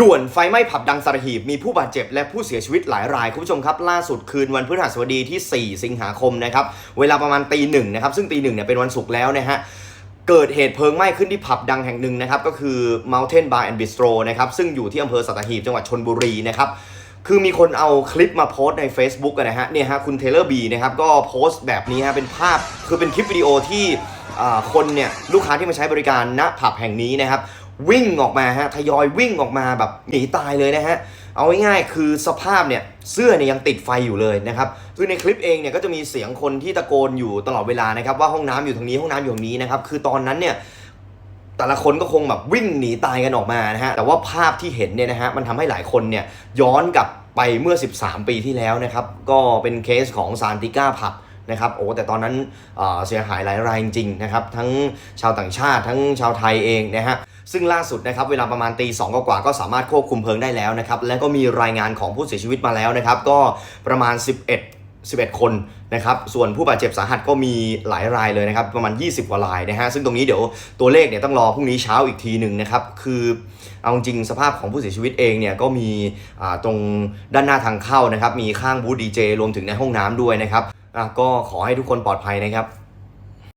ด่วนไฟไหม้ผับดังสารหีบมีผู้บาดเจ็บและผู้เสียชีวิตหลายรายคุณผู้ชมครับ ล่าสุดคืนวันพฤหัสบดีที่ 4 สิงหาคมนะครับเวลาประมาณตีหนึ่งนะครับซึ่งตีหนึ่งเนี่ยเป็นวันศุกร์แล้วนะฮะเกิดเหตุเพลิงไหม้ขึ้นที่ผับดังแห่งหนึ่งนะครับก็คือ Mountain Bar and Bistro นะครับซึ่งอยู่ที่อำเภอสัตหีบจังหวัดชนบุรีนะครับคือมีคนเอาคลิปมาโพสต์ใน Facebook กันะฮะเนี่ยฮะคุณเทเลอร์บีนะครับก็โพสต์แบบนี้ฮะเป็นภาพคือเป็นคลิปวิดีโอที่คนเนี่ยลูกค้าที่มาใช้บริการณผับแห่งนี้นะครับ วิ่งออกมาฮะทยอยวิ่งออกมาแบบหนีตายเลยนะฮะเอาง่ายๆคือสภาพเนี่ยเสื้อเนี่ยยังติดไฟอยู่เลยนะครับคือในคลิปเองเนี่ยก็จะมีเสียงคนที่ตะโกนอยู่ตลอดเวลานะครับว่าห้องน้ำอยู่ตรงนี้ห้องน้ำอยู่ตรงนี้นะครับคือตอนนั้นเนี่ยแต่ละคนก็คงแบบวิ่งหนีตายกันออกมานะฮะแต่ว่าภาพที่เห็นเนี่ยนะฮะมันทำให้หลายคนเนี่ยย้อนกลับไปเมื่อ 13 ปีที่แล้วนะครับก็เป็นเคสของซานติก้าผับนะครับโอ้แต่ตอนนั้นเเสียหายหลายรายจริงๆนะครับทั้งชาวต่างชาติทั้งชาวไทยเองนะฮะ ซึ่งล่าสุดนะครับเวลาประมาณตีสองกว่าก็สามารถควบคุมเพลิงได้แล้วนะครับและก็มีรายงานของผู้เสียชีวิตมาแล้วนะครับก็ประมาณ 11 11 คนนะครับ ส่วนผู้บาดเจ็บสาหัสก็มีหลายรายเลยนะครับ ประมาณ 20 กว่ารายนะฮะ ซึ่งตรงนี้เดี๋ยวตัวเลขเนี่ยต้องรอพรุ่งนี้เช้าอีกทีหนึ่งนะครับ คือเอาจริงสภาพของผู้เสียชีวิตเองเนี่ยก็มีตรงด้านหน้าทางเข้านะครับ มีข้างบูธดีเจรวมถึงในห้องน้ำด้วยนะครับก็ขอให้ทุกคนปลอดภัยนะครับ